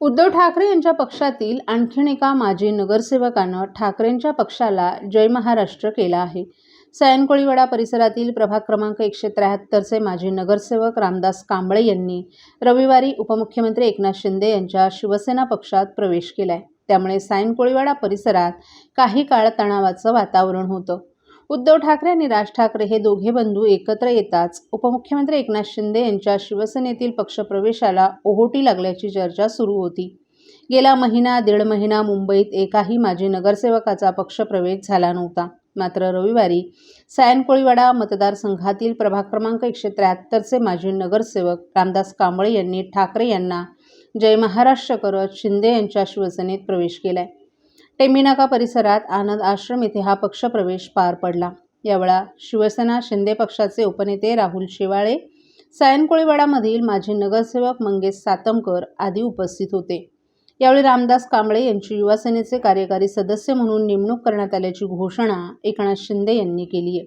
उद्धव ठाकरे यांच्या पक्षातील आणखीन एका माजी नगरसेवकानं ठाकरेंच्या पक्षाला जय महाराष्ट्र केला आहे. सायनकोळीवाडा परिसरातील प्रभाग क्रमांक एकशे त्र्याहत्तरचे माजी नगरसेवक रामदास कांबळे यांनी रविवारी उपमुख्यमंत्री एकनाथ शिंदे यांच्या शिवसेना पक्षात प्रवेश केलाय. त्यामुळे सायनकोळीवाडा परिसरात काही काळ तणावाचं वातावरण होतं. उद्धव ठाकरे आणि राज ठाकरे हे दोघे बंधू एकत्र येताच उपमुख्यमंत्री एकनाथ शिंदे यांच्या शिवसेनेतील पक्षप्रवेशाला ओहोटी लागल्याची चर्चा सुरू होती. गेला महिना दीड महिना मुंबईत एकाही माजी नगरसेवकाचा पक्षप्रवेश झाला नव्हता. मात्र रविवारी सायन कोळीवाडा मतदारसंघातील प्रभाग क्रमांक एकशे त्र्याहत्तरचे माजी नगरसेवक रामदास कांबळे यांनी ठाकरे यांना जय महाराष्ट्र करत शिंदे यांच्या शिवसेनेत प्रवेश केलाय. टेंबिनाका परिसरात आनंद आश्रम येथे हा पक्षप्रवेश पार पडला. यावेळा शिवसेना शिंदे पक्षाचे उपनेते राहुल शेवाळे सायनकोळीवाडामधील माजी नगरसेवक मंगेश सातमकर आदी उपस्थित होते. यावेळी रामदास कांबळे यांची युवासेनेचे कार्यकारी सदस्य म्हणून नेमणूक करण्यात आल्याची घोषणा एकनाथ शिंदे यांनी केली आहे.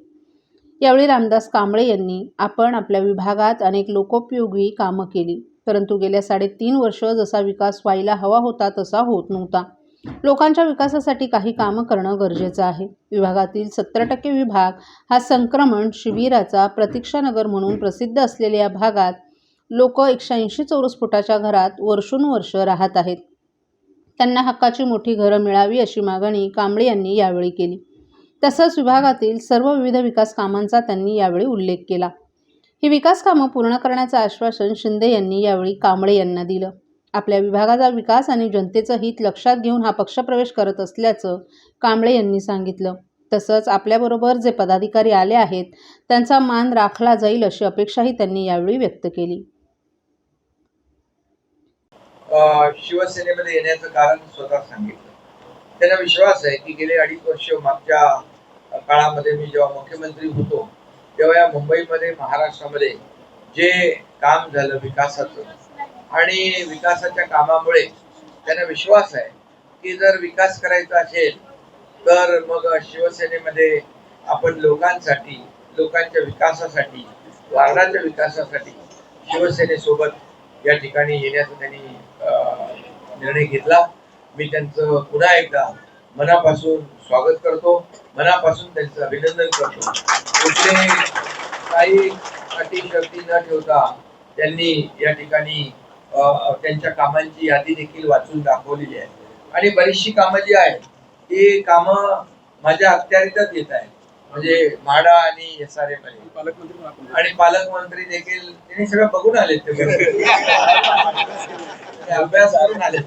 यावेळी रामदास कांबळे यांनी आपण आपल्या विभागात अनेक लोकोपयोगी कामं केली परंतु गेल्या साडेतीन वर्ष जसा विकास व्हायला हवा होता तसा होत नव्हता. लोकांच्या विकासासाठी काही कामं करणं गरजेचं आहे. विभागातील सत्तर टक्के विभाग हा संक्रमण शिबिराचा प्रतीक्षानगर म्हणून प्रसिद्ध असलेल्या या भागात लोक एकशे ऐंशी चौरस फुटाच्या घरात वर्षोनुवर्ष राहत आहेत. त्यांना हक्काची मोठी घरं मिळावी अशी मागणी कांबळे यांनी यावेळी केली. तसंच विभागातील सर्व विविध विकास कामांचा त्यांनी यावेळी उल्लेख केला. ही विकास कामं पूर्ण करण्याचं आश्वासन शिंदे यांनी यावेळी कांबळे यांना दिलं. आपल्या विभागाचा विकास आणि जनतेचं हित लक्षात घेऊन हा पक्षप्रवेश करत असल्याचं कांबळे यांनी सांगितलं. तसंच आपल्याबरोबर जे पदाधिकारी आले आहेत त्यांचा मान राखला जाईल अशी अपेक्षाही त्यांनी यावेळी व्यक्त केली. शिवसेनेमध्ये येण्याचं कारण स्वतः सांगितलं. त्यांना विश्वास आहे की गेले अडीच वर्ष मागच्या काळामध्ये मी जेव्हा मुख्यमंत्री होतो तेव्हा या मुंबईमध्ये महाराष्ट्रामध्ये जे काम झालं विकासाचं आणि विकासाच्या कामामुळे त्यांना विश्वास आहे की जर विकास करायचा असेल तर मग शिवसेनेमध्ये आपण लोकांसाठी लोकांच्या विकासासाठी वारणाच्या विकासासाठी शिवसेनेसोबत या ठिकाणी येण्याचा त्यांनी अं, निर्णय घेतला. मी त्यांचं पुन्हा एकदा मनापासून स्वागत करतो. मनापासून त्यांचं अभिनंदन करतो. कुठले काही अटी शक्ती न ठेवता त्यांनी या ठिकाणी त्यांच्या कामांची यादी देखील वाचून दाखवलेली आहे. आणि बरीचशी कामं जी आहेत ती कामं माझ्या अखत्यारीतच येत आहेत. म्हणजे म्हाडा आणि एस आर एम आणि पालकमंत्री देखील त्यांनी सगळं बघून आले ते. अभ्यास करून आले